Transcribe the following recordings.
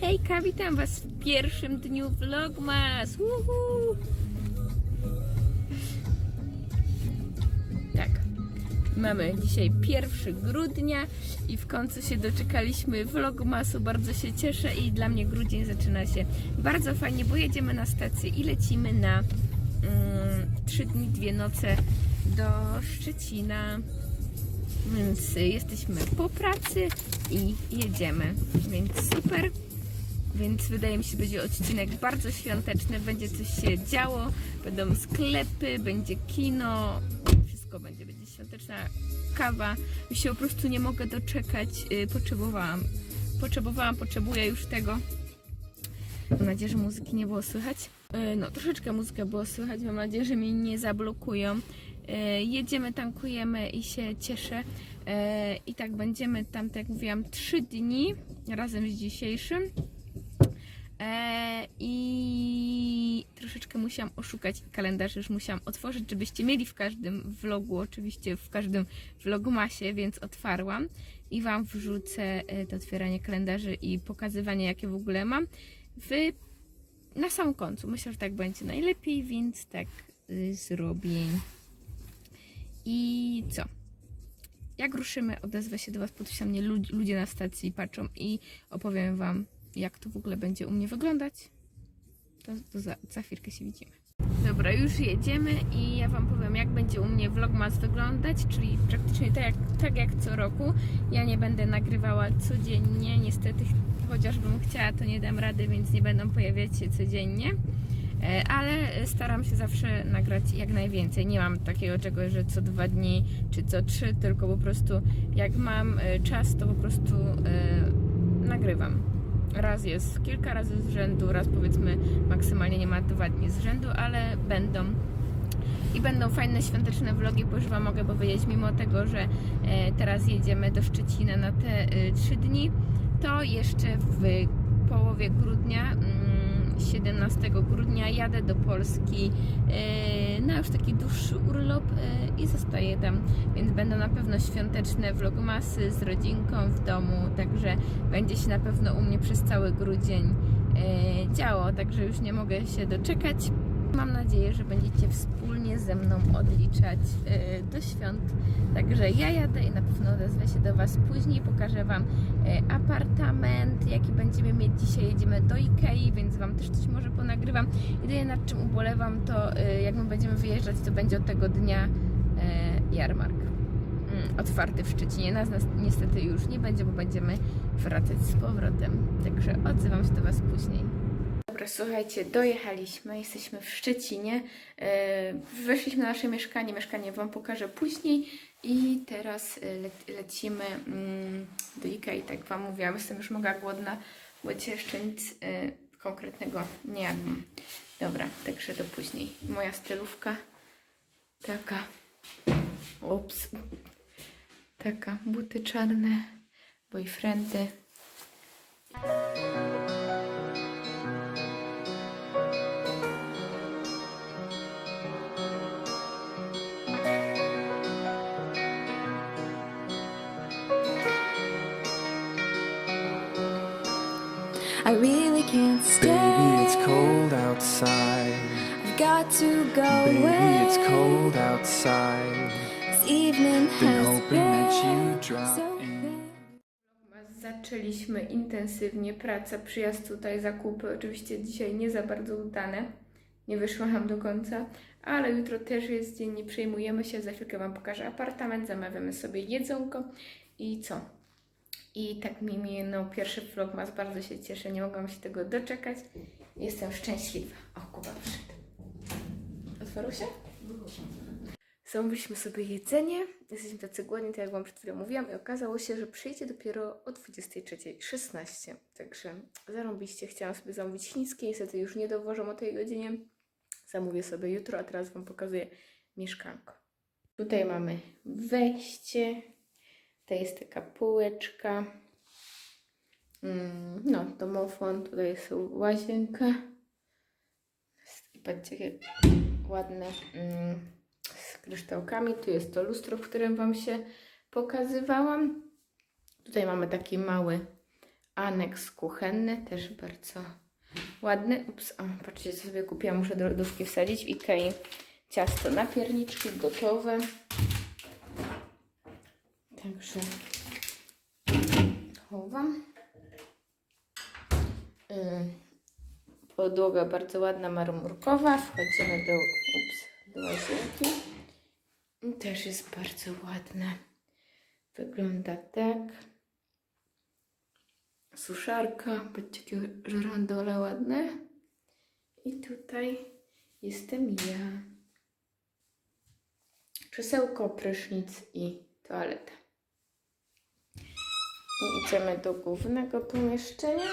Hejka, witam Was w pierwszym dniu Vlogmas. Uhu. Tak, mamy dzisiaj 1 grudnia i w końcu się doczekaliśmy Vlogmasu. Bardzo się cieszę i dla mnie grudzień zaczyna się bardzo fajnie, bo jedziemy na stację i lecimy na mm, 3 dni, 2 noce do Szczecina. Więc y, jesteśmy po pracy i jedziemy. Więc super. Więc wydaje mi się, będzie odcinek bardzo świąteczny. Będzie coś się działo, będą sklepy, będzie kino. Wszystko będzie. Będzie świąteczna kawa. Mi się po prostu nie mogę doczekać. Y, Potrzebowałam. Potrzebowałam, potrzebuję już tego. Mam nadzieję, że muzyki nie było słychać. E, No, troszeczkę muzykę było słychać. Mam nadzieję, że mnie nie zablokują. E, Jedziemy, tankujemy i się cieszę. E, I tak będziemy tam, tak jak mówiłam, trzy dni razem z dzisiejszym. E, I troszeczkę musiałam oszukać kalendarz, już musiałam otworzyć, żebyście mieli w każdym vlogu, oczywiście w każdym vlogmasie, więc otwarłam i Wam wrzucę to otwieranie kalendarzy i pokazywanie, jakie w ogóle mam w, na samym końcu. Myślę, że tak będzie najlepiej, więc tak y, zrobię. I co? Jak ruszymy, odezwę się do Was, się mnie lud- ludzie na stacji patrzą i opowiem Wam, jak to w ogóle będzie u mnie wyglądać. To, to za, za chwilkę się widzimy. Dobra, już jedziemy i ja Wam powiem, jak będzie u mnie vlogmas wyglądać, czyli praktycznie tak jak, tak jak co roku. Ja nie będę nagrywała codziennie, niestety, chociażbym chciała, to nie dam rady, więc nie będą pojawiać się codziennie. E, Ale staram się zawsze nagrać jak najwięcej. Nie mam takiego czegoś, że co dwa dni czy co trzy, tylko po prostu jak mam e, czas, to po prostu e, nagrywam. Raz jest kilka razy z rzędu, raz powiedzmy maksymalnie nie ma dwa dni z rzędu, ale będą. I będą fajne świąteczne vlogi, bo już Wam mogę powiedzieć, mimo tego, że teraz jedziemy do Szczecina na te trzy dni, to jeszcze w połowie grudnia, mm, 17 grudnia jadę do Polski e, na już taki dłuższy urlop e, i zostaję tam, więc będą na pewno świąteczne vlogmasy z rodzinką w domu, także będzie się na pewno u mnie przez cały grudzień e, działo, także już nie mogę się doczekać. Mam nadzieję, że będziecie wspólnie ze mną odliczać e, do świąt. Także ja jadę i na pewno odezwę się do Was później. Pokażę Wam e, apartament, jaki będziemy mieć dzisiaj. Jedziemy do Ikei, więc Wam też coś może ponagrywam. Jedynie nad czym ubolewam, to e, jak my będziemy wyjeżdżać, to będzie od tego dnia jarmark mm, otwarty w Szczecinie. Nas, nas niestety już nie będzie, bo będziemy wracać z powrotem. Także odzywam się do Was później. Dobra, słuchajcie, dojechaliśmy, jesteśmy w Szczecinie. E, Weszliśmy na nasze mieszkanie, mieszkanie Wam pokażę później. I teraz e, le lecimy mm, do Ikei, tak Wam mówiłam. Jestem już mega głodna, bo dzisiaj jeszcze nic e, konkretnego nie jadłam. Dobra, także do później. Moja stylówka taka. Ups. Taka, buty czarne, boyfriendy. Zaczęliśmy intensywnie pracę, przyjazd tutaj, zakupy. Oczywiście dzisiaj nie za bardzo udane. Nie wyszło nam do końca, ale jutro też jest dzień, nie przejmujemy się. Za chwilkę Wam pokażę apartament, zamawiamy sobie jedzonko i co? I tak mi minął pierwszy vlogmas, bardzo się cieszę, nie mogłam się tego doczekać. Jestem szczęśliwa. O, Kuba przyszedł. Otworzył się? Zamówiliśmy sobie jedzenie. Jesteśmy tacy głodni, tak jak Wam przed chwilą mówiłam, i okazało się, że przyjdzie dopiero o 23.16. Także zarąbiście chciałam sobie zamówić chińskie, niestety już nie dowożą o tej godzinie. Zamówię sobie jutro, a teraz Wam pokazuję mieszkanko. Tutaj mamy wejście. To jest taka półeczka. Mm, No, domofon. Tutaj jest łazienka. I patrzcie, jakie ładne mm, kryształkami. Tu jest to lustro, w którym Wam się pokazywałam. Tutaj mamy taki mały aneks kuchenny, też bardzo ładny. Ups, o, patrzcie, co sobie kupiłam. Muszę do lodówki wsadzić w Ikei ciasto na pierniczki gotowe. Także chowam. Yy, Podłoga bardzo ładna, marmurkowa. Wchodzimy do, ups, do łazienki. Też jest bardzo ładna. Wygląda tak. Suszarka, patrzcie jakie żerandole ładne. I tutaj jestem ja. Krzesełko, prysznic i toaleta. I idziemy do głównego pomieszczenia.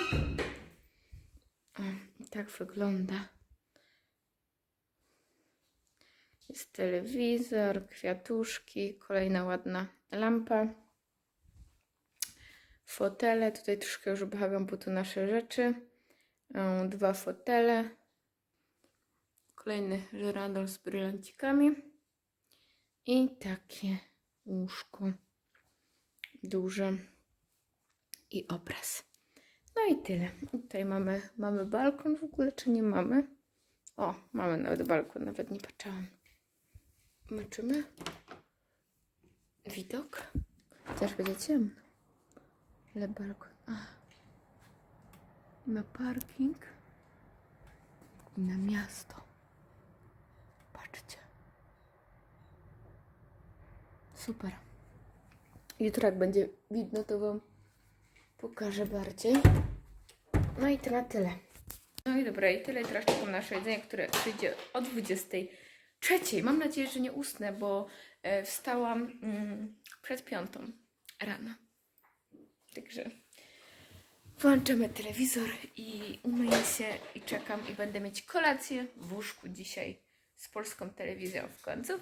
O, tak wygląda. Jest telewizor, kwiatuszki, kolejna ładna lampa. Fotele, tutaj troszkę już obchawiam, bo tu nasze rzeczy. Dwa fotele. Kolejny żerandol z brylancikami. I takie łóżko duże. I obraz. No i tyle. Tutaj mamy, mamy balkon w ogóle, czy nie mamy? O, mamy nawet balkon, nawet nie patrzyłam. Myczymy. Widok. Chociaż będzie ciemno. Ale balkon. Na parking. I na miasto. Patrzcie. Super. Jutro jak będzie widno, to Wam pokażę bardziej. No i to na tyle. No i dobra, i tyle. Teraz czekam na nasze jedzenie, które przyjdzie o 23. Mam nadzieję, że nie usnę, bo e, wstałam mm, przed piątą rano. Także włączamy telewizor i umyję się i czekam i będę mieć kolację w łóżku dzisiaj z polską telewizją w końcu.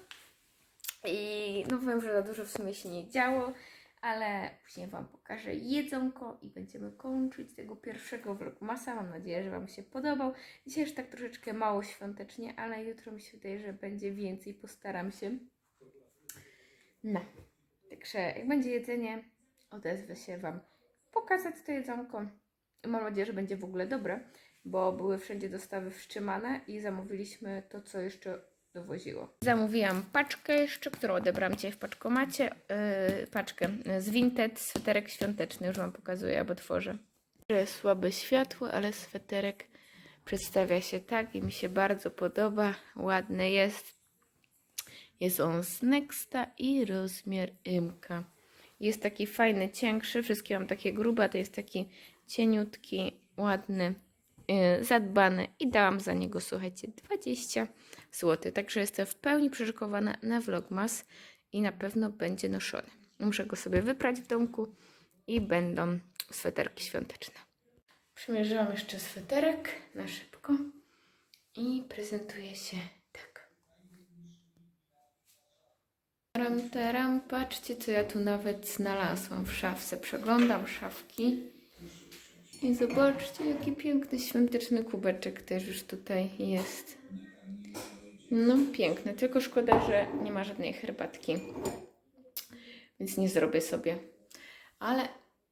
I no powiem, że za dużo w sumie się nie działo, ale później Wam pokażę jedzonko i będziemy kończyć tego pierwszego vlogmasa. Mam nadzieję, że Wam się podobał. Dzisiaj już tak troszeczkę mało świątecznie, ale jutro mi się wydaje, że będzie więcej. Postaram się. No, także jak będzie jedzenie, odezwę się Wam pokazać to jedzonko. Mam nadzieję, że będzie w ogóle dobre, bo były wszędzie dostawy wstrzymane i zamówiliśmy to, co jeszcze dowoziło. Zamówiłam paczkę jeszcze, którą odebrałam dzisiaj w paczkomacie. Yy, paczkę z Vinted, sweterek świąteczny, już Wam pokazuję, albo tworzę. Słabe światło, ale sweterek przedstawia się tak i mi się bardzo podoba. Ładny jest. Jest on z Nexta i rozmiar MK. Jest taki fajny, cięższy. Wszystkie mam takie grube, to jest taki cieniutki, ładny, yy, zadbany i dałam za niego, słuchajcie, 20 zł. Także jestem w pełni przyszykowana na vlogmas i na pewno będzie noszony. Muszę go sobie wyprać w domku i będą sweterki świąteczne. Przymierzyłam jeszcze sweterek na szybko i prezentuje się tak. Ram, taram, patrzcie co ja tu nawet znalazłam w szafce. Przeglądam szafki i zobaczcie jaki piękny świąteczny kubeczek też już tutaj jest. No piękne, tylko szkoda, że nie ma żadnej herbatki, więc nie zrobię sobie. Ale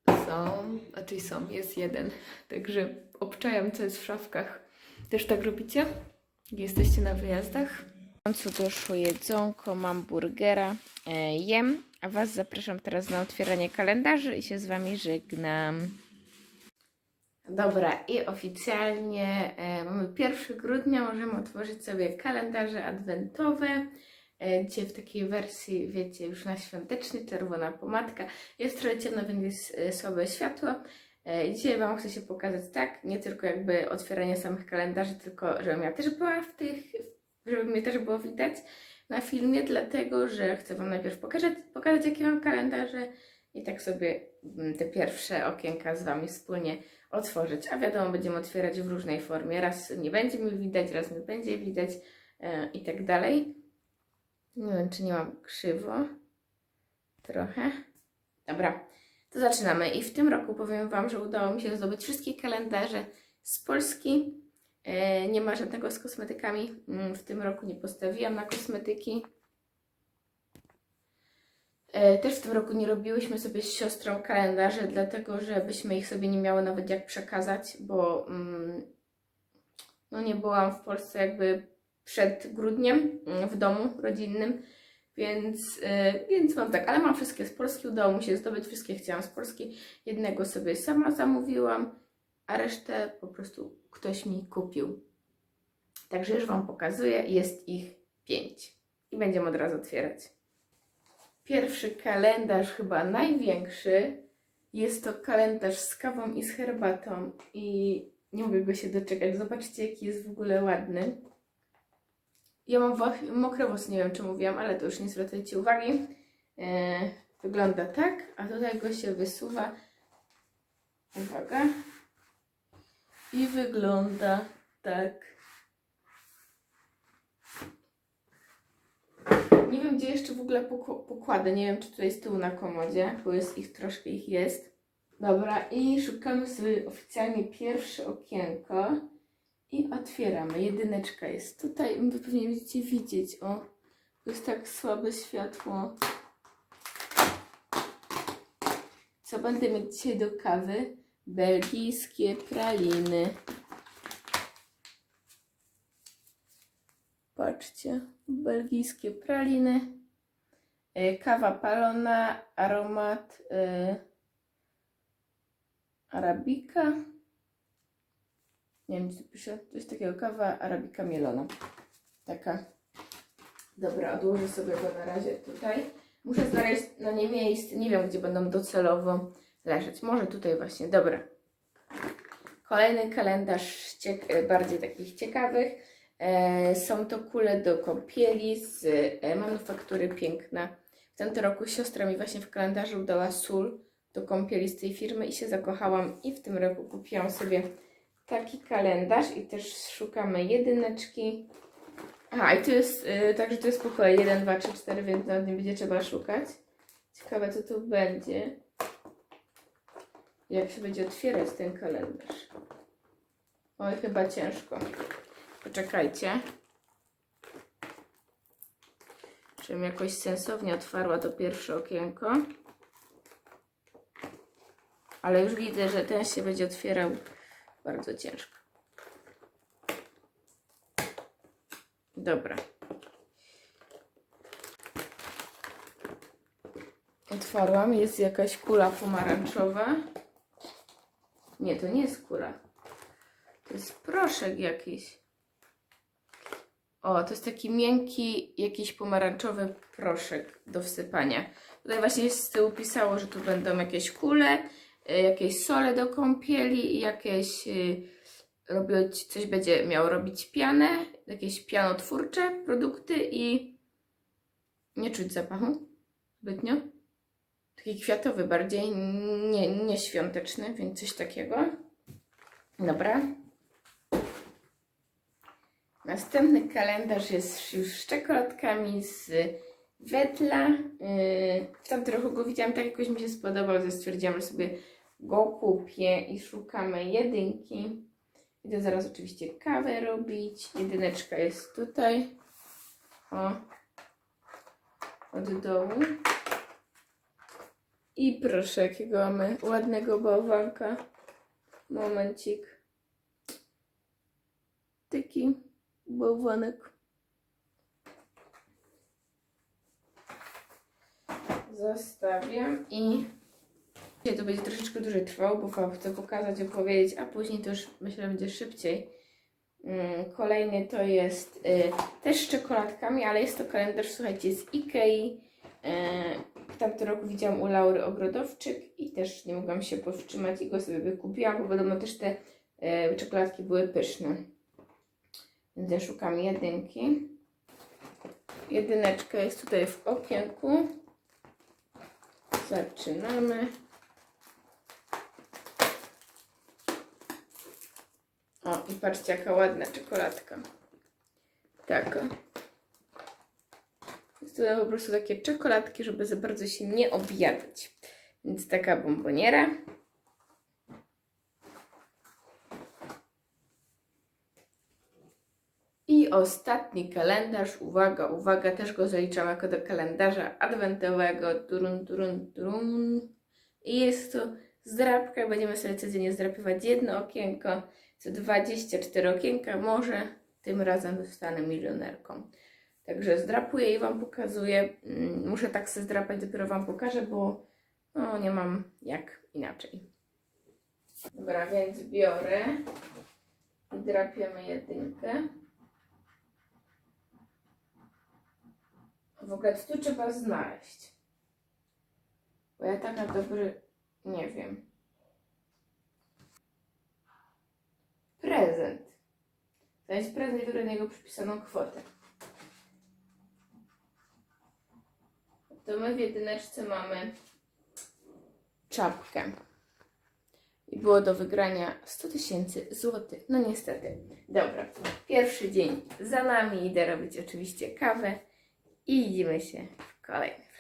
są, czyli są, jest jeden, także obczajam co jest w szafkach. Też tak robicie? Jesteście na wyjazdach? W końcu doszło jedzonko, mam burgera, e, jem, a Was zapraszam teraz na otwieranie kalendarzy i się z Wami żegnam. Dobra, i oficjalnie e, mamy 1 grudnia, możemy otworzyć sobie kalendarze adwentowe. E, dzisiaj w takiej wersji, wiecie, już na świątecznie, czerwona pomadka. Jest trochę ciemno, więc jest e, słabe światło. Dzisiaj Wam chcę się pokazać tak, nie tylko jakby otwieranie samych kalendarzy, tylko żebym ja też była w tych, żeby mnie też było widać na filmie, dlatego że chcę Wam najpierw pokazać, pokazać jakie mam kalendarze i tak sobie mm, te pierwsze okienka z Wami wspólnie otworzyć. A wiadomo, będziemy otwierać w różnej formie. Raz nie będzie mi widać, raz mi będzie widać e, i tak dalej. Nie wiem, czy nie mam krzywo. Trochę. Dobra, to zaczynamy. I w tym roku powiem Wam, że udało mi się zdobyć wszystkie kalendarze z Polski. E, nie ma żadnego z kosmetykami. Mm, W tym roku nie postawiłam na kosmetyki. E, Też w tym roku nie robiłyśmy sobie z siostrą kalendarzy, dlatego żebyśmy ich sobie nie miały nawet jak przekazać, bo mm, no nie byłam w Polsce jakby przed grudniem mm, w domu rodzinnym, więc, e, więc mam tak, ale mam wszystkie z Polski, udało mi się zdobyć, wszystkie chciałam z Polski. Jednego sobie sama zamówiłam, a resztę po prostu ktoś mi kupił. Także już Wam pokazuję, jest ich pięć i będziemy od razu otwierać. Pierwszy kalendarz, chyba największy, jest to kalendarz z kawą i z herbatą i nie mogę go się doczekać. Zobaczcie, jaki jest w ogóle ładny. Ja mam włosy, nie wiem czy mówiłam, ale to już nie zwracajcie uwagi. E, wygląda tak, a tutaj go się wysuwa. Uwaga. I wygląda tak. Nie wiem, gdzie jeszcze w ogóle pokładę. Nie wiem, czy tutaj z tyłu na komodzie, bo jest ich troszkę ich jest. Dobra, i szukamy sobie oficjalnie pierwsze okienko. I otwieramy. Jedyneczka jest tutaj. Wy pewnie będziecie widzieć. O, jest tak słabe światło. Co będę mieć dzisiaj do kawy? Belgijskie praliny. Patrzcie, belgijskie praliny. E, Kawa palona, aromat e, arabika. Nie wiem, tu pisze. To jest takiego kawa arabika mielona. Taka. Dobra, odłożę sobie go na razie tutaj. Muszę znaleźć na nie miejsce. Nie wiem, gdzie będą docelowo leżeć. Może tutaj właśnie. Dobra. Kolejny kalendarz e, bardziej takich ciekawych. E, są to kule do kąpieli z e, manufaktury Piękna. W tamtym roku siostra mi właśnie w kalendarzu dała sól do kąpieli z tej firmy i się zakochałam. I w tym roku kupiłam sobie taki kalendarz i też szukamy jedyneczki. Aha, i tu jest, y, także to jest po kolei 1, 2, 3, 4, więc nawet nie będzie trzeba szukać. Ciekawe, co tu będzie. Jak się będzie otwierać ten kalendarz. Oj, chyba ciężko. Poczekajcie. Żebym jakoś sensownie otwarła to pierwsze okienko. Ale już widzę, że ten się będzie otwierał bardzo ciężko. Dobra. Otwarłam. Jest jakaś kula pomarańczowa. Nie, to nie jest kula. To jest proszek jakiś. O, to jest taki miękki, jakiś pomarańczowy proszek do wsypania. Tutaj właśnie z tyłu pisało, że tu będą jakieś kule, y, jakieś sole do kąpieli jakieś y, robić, coś będzie miał robić pianę, jakieś pianotwórcze produkty i nie czuć zapachu zbytnio. Taki kwiatowy bardziej, nie, nie świąteczny, więc coś takiego. Dobra. Następny kalendarz jest już z czekoladkami z Wetla. Yy, tamtym roku go widziałam, tak jakoś mi się spodobał, że stwierdziłam, że sobie go kupię i szukamy jedynki. Idę zaraz oczywiście kawę robić. Jedyneczka jest tutaj. O. Od dołu. I proszę, jakiego mamy ładnego bałwanka. Momencik. Taki bałwanek. Zostawiam i Dzisiaj to będzie troszeczkę dłużej trwało, bo Wam chcę pokazać, opowiedzieć, a później to już myślę, będzie szybciej. Mm, Kolejny to jest y, też z czekoladkami, ale jest to kalendarz, słuchajcie, z Ikei. Y, w tamtym roku widziałam u Laury Ogrodowczyk i też nie mogłam się powstrzymać i go sobie wykupiłam, bo podobno też te y, czekoladki były pyszne. Więc ja szukam jedynki. Jedyneczka jest tutaj w okienku. Zaczynamy. O, i patrzcie, jaka ładna czekoladka. Taka. Jest tutaj po prostu takie czekoladki, żeby za bardzo się nie objadać. Więc taka bomboniera. Ostatni kalendarz, uwaga, uwaga, też go zaliczam jako do kalendarza adwentowego. Turun, turun, turun. I jest to zdrabka. Będziemy sobie codziennie zdrapywać jedno okienko, co 24 okienka. Może tym razem zostanę milionerką. Także zdrapuję i Wam pokazuję. Mm, Muszę tak sobie zdrapać, dopiero Wam pokażę, bo no, nie mam jak inaczej. Dobra, więc biorę i drapiemy jedynkę. W ogóle tu trzeba znaleźć? Bo ja tak na dobry nie wiem. Prezent. To jest prezent, który na niego przypisaną kwotę. To my w jedyneczce mamy czapkę. I było do wygrania 100 tysięcy złotych. No niestety. Dobra. Pierwszy dzień za nami. Idę robić oczywiście kawę. I widzimy się w kolejnym.